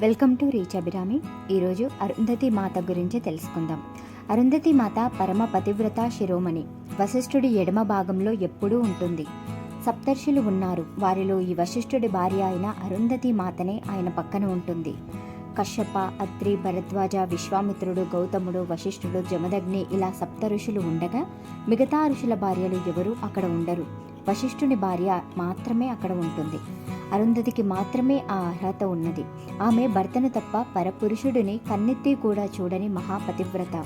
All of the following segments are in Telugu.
Welcome to reach Abhirami. ఈరోజు అరుంధతి మాత గురించి తెలుసుకుందాం. అరుంధతి మాత పరమ పతివ్రత శిరోమణి. వశిష్ఠుడి ఎడమ భాగంలో ఎప్పుడూ ఉంటుంది. సప్తర్షులు ఉన్నారు. వారిలో ఈ వశిష్ఠుడి భార్య అయిన అరుంధతి మాతనే ఆయన పక్కన ఉంటుంది. కశ్యప అత్రి భరద్వాజ విశ్వామిత్రుడు గౌతముడు వశిష్ఠుడు జమదగ్ని ఇలా సప్త ఋషులు ఉండగా మిగతా ఋషుల భార్యలు ఎవరూ అక్కడ ఉండరు. వశిష్ఠుని భార్య మాత్రమే అక్కడ ఉంటుంది. అరుంధతికి మాత్రమే ఆ అర్హత ఉన్నది. ఆమె భర్తను తప్ప పరపురుషుడిని కన్నెత్తి కూడా చూడని మహాపతివ్రత.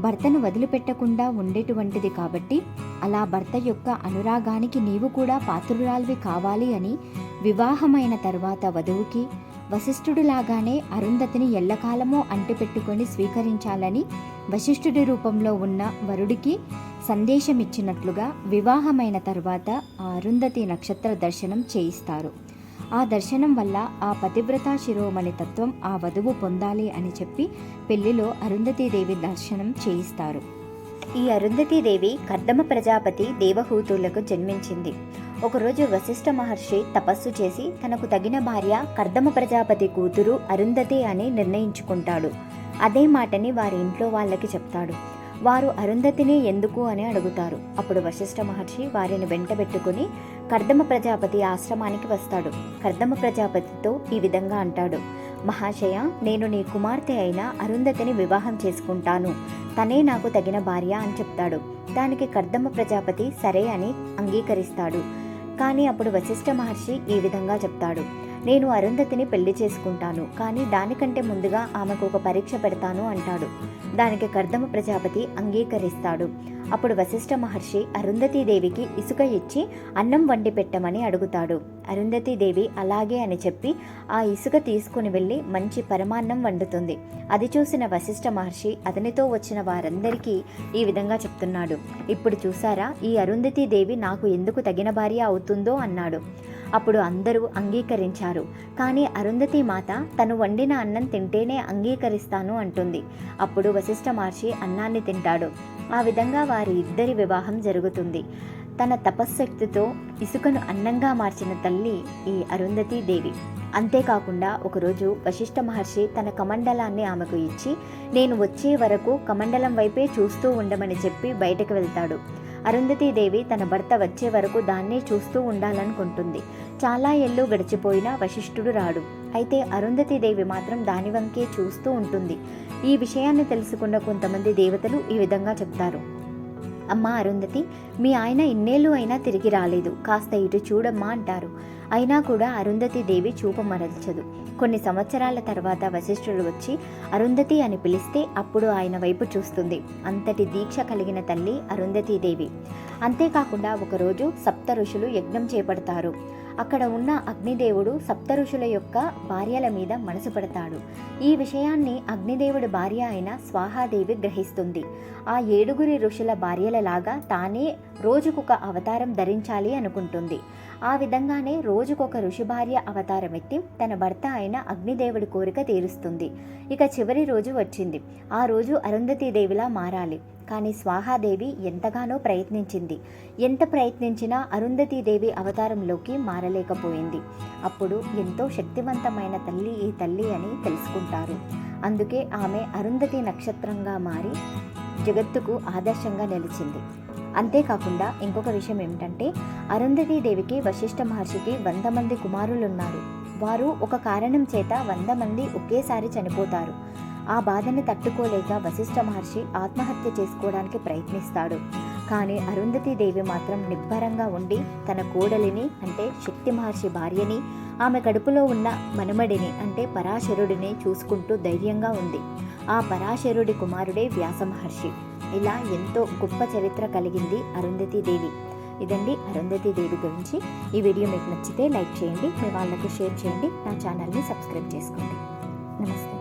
భర్తను వదిలిపెట్టకుండా ఉండేటువంటిది కాబట్టి అలా భర్త యొక్క అనురాగానికి నీవు కూడా పాత్రురాలివి కావాలి అని వివాహమైన తర్వాత వధువుకి వశిష్ఠుడిలాగానే అరుంధతిని ఎల్లకాలమో అంటిపెట్టుకొని స్వీకరించాలని వశిష్ఠుడి రూపంలో ఉన్న వరుడికి సందేశమిచ్చినట్లుగా వివాహమైన తర్వాత ఆ అరుంధతి నక్షత్ర దర్శనం చేయిస్తారు. ఆ దర్శనం వల్ల ఆ పతివ్రత శిరోమణి తత్వం ఆ వధువు పొందాలి అని చెప్పి పెళ్ళిలో అరుంధతీదేవి దర్శనం చేయిస్తారు. ఈ అరుంధతీదేవి కర్దమ ప్రజాపతి దేవహూతులకు జన్మించింది. ఒకరోజు వశిష్ఠ మహర్షి తపస్సు చేసి తనకు తగిన భార్య కర్దమ ప్రజాపతి కూతురు అరుంధతి అని నిర్ణయించుకుంటాడు. అదే మాటని వారి ఇంట్లో వాళ్ళకి చెప్తాడు. వారు అరుంధతిని ఎందుకు అని అడుగుతారు. అప్పుడు వశిష్ఠ మహర్షి వారిని వెంటబెట్టుకుని కర్దమ ప్రజాపతి ఆశ్రమానికి వస్తాడు. కర్దమ ప్రజాపతితో ఈ విధంగా అంటాడు. మహాశయ నేను నీ కుమార్తె అయిన అరుంధతిని వివాహం చేసుకుంటాను. తనే నాకు తగిన భార్య అని చెప్తాడు. దానికి కర్దమ ప్రజాపతి సరే అని అంగీకరిస్తాడు. కానీ అప్పుడు వశిష్ఠ మహర్షి ఈ విధంగా చెప్తాడు. నేను అరుంధతిని పెళ్ళి చేసుకుంటాను. కానీ దానికంటే ముందుగా ఆమెకు ఒక పరీక్ష పెడతాను అంటాడు. దానికి కర్దమ ప్రజాపతి అంగీకరిస్తాడు. అప్పుడు వశిష్ఠ మహర్షి అరుంధతీదేవికి ఇసుక ఇచ్చి అన్నం వండి పెట్టమని అడుగుతాడు. అరుంధతీదేవి అలాగే అని చెప్పి ఆ ఇసుక తీసుకుని వెళ్ళి మంచి పరమాన్నం వండుతుంది. అది చూసిన వశిష్ఠ మహర్షి అతనితో వచ్చిన వారందరికీ ఈ విధంగా చెప్తున్నాడు. ఇప్పుడు చూసారా ఈ అరుంధతీదేవి నాకు ఎందుకు తగిన భార్య అవుతుందో అన్నాడు. అప్పుడు అందరూ అంగీకరించారు. కానీ అరుంధతి మాత తను వండిన అన్నం తింటేనే అంగీకరిస్తాను అంటుంది. అప్పుడు వశిష్ఠ మహర్షి అన్నాన్ని తింటాడు. ఆ విధంగా వారి ఇద్దరి వివాహం జరుగుతుంది. తన తపశ్శక్తితో ఇసుకను అన్నంగా మార్చిన తల్లి ఈ అరుంధతి దేవి. అంతేకాకుండా ఒకరోజు వశిష్ఠ మహర్షి తన కమండలాన్ని ఆమెకు ఇచ్చి నేను వచ్చే వరకు కమండలం వైపే చూస్తూ ఉండమని చెప్పి బయటకు వెళ్తాడు. అరుంధతీదేవి తన భర్త వచ్చే వరకు దాన్నే చూస్తూ ఉండాలనుకుంటుంది. చాలా ఎల్లు గడిచిపోయినా వశిష్ఠుడు రాడు. అయితే అరుంధతీదేవి మాత్రం దాని వంకే చూస్తూ ఉంటుంది. ఈ విషయాన్ని తెలుసుకున్న కొంతమంది దేవతలు ఈ విధంగా చెప్తారు. అమ్మా అరుంధతి మీ ఆయన ఇన్నేళ్ళు అయినా తిరిగి రాలేదు. కాస్త ఇటు చూడమ్మా అంటారు. అయినా కూడా అరుంధతి దేవి చూప మరల్చదు. కొన్ని సంవత్సరాల తర్వాత వశిష్ఠుడు వచ్చి అరుంధతి అని పిలిస్తే అప్పుడు ఆయన వైపు చూస్తుంది. అంతటి దీక్ష కలిగిన తల్లి అరుంధతీదేవి అంతేకాకుండా ఒకరోజు సప్త ఋషులు యజ్ఞం చేపడతారు. అక్కడ ఉన్న అగ్నిదేవుడు సప్త ఋషుల యొక్క భార్యల మీద మనసు పడతాడు. ఈ విషయాన్ని అగ్నిదేవుడి భార్య అయిన స్వాహాదేవి గ్రహిస్తుంది. ఆ ఏడుగురి ఋషుల భార్యలలాగా తానే రోజుకొక అవతారం ధరించాలి అనుకుంటుంది. ఆ విధంగానే రోజుకొక ఋషి భార్య అవతారం ఎత్తి తన భర్త అయిన అగ్నిదేవుడి కోరిక తీరుస్తుంది. ఇక చివరి రోజు వచ్చింది. ఆ రోజు అరుంధతీదేవిలా మారాలి. కానీ స్వాహాదేవి ఎంతగానో ప్రయత్నించింది. ఎంత ప్రయత్నించినా అరుంధతీదేవి అవతారంలోకి మారలేకపోయింది. అప్పుడు ఎంతో శక్తివంతమైన తల్లి ఈ తల్లి అని తెలుసుకుంటారు. అందుకే ఆమె అరుంధతి నక్షత్రంగా మారి జగత్తుకు ఆదర్శంగా నిలిచింది. అంతేకాకుండా ఇంకొక విషయం ఏమిటంటే అరుంధతీదేవికి వశిష్ఠ మహర్షికి వంద మంది కుమారులున్నారు. వారు ఒక కారణం చేత వంద మంది ఒకేసారి చనిపోతారు. ఆ బాధని తట్టుకోలేక వశిష్ఠ మహర్షి ఆత్మహత్య చేసుకోవడానికి ప్రయత్నిస్తాడు. కానీ అరుంధతీదేవి మాత్రం నిబ్బరంగా ఉండి తన కోడలిని అంటే శక్తి మహర్షి భార్యని ఆమె కడుపులో ఉన్న మనుమడిని అంటే పరాశరుడిని చూసుకుంటూ ధైర్యంగా ఉంది. ఆ పరాశరుడి కుమారుడే వ్యాస మహర్షి. ఇలా ఎంతో గొప్ప చరిత్ర కలిగింది అరుంధతి దేవి. ఇదండి అరుంధతి దేవి గురించి. ఈ వీడియో మీకు నచ్చితే లైక్ చేయండి మీ వాళ్ళకు షేర్ చేయండి నా ఛానల్ని సబ్స్క్రైబ్ చేసుకోండి. నమస్తే.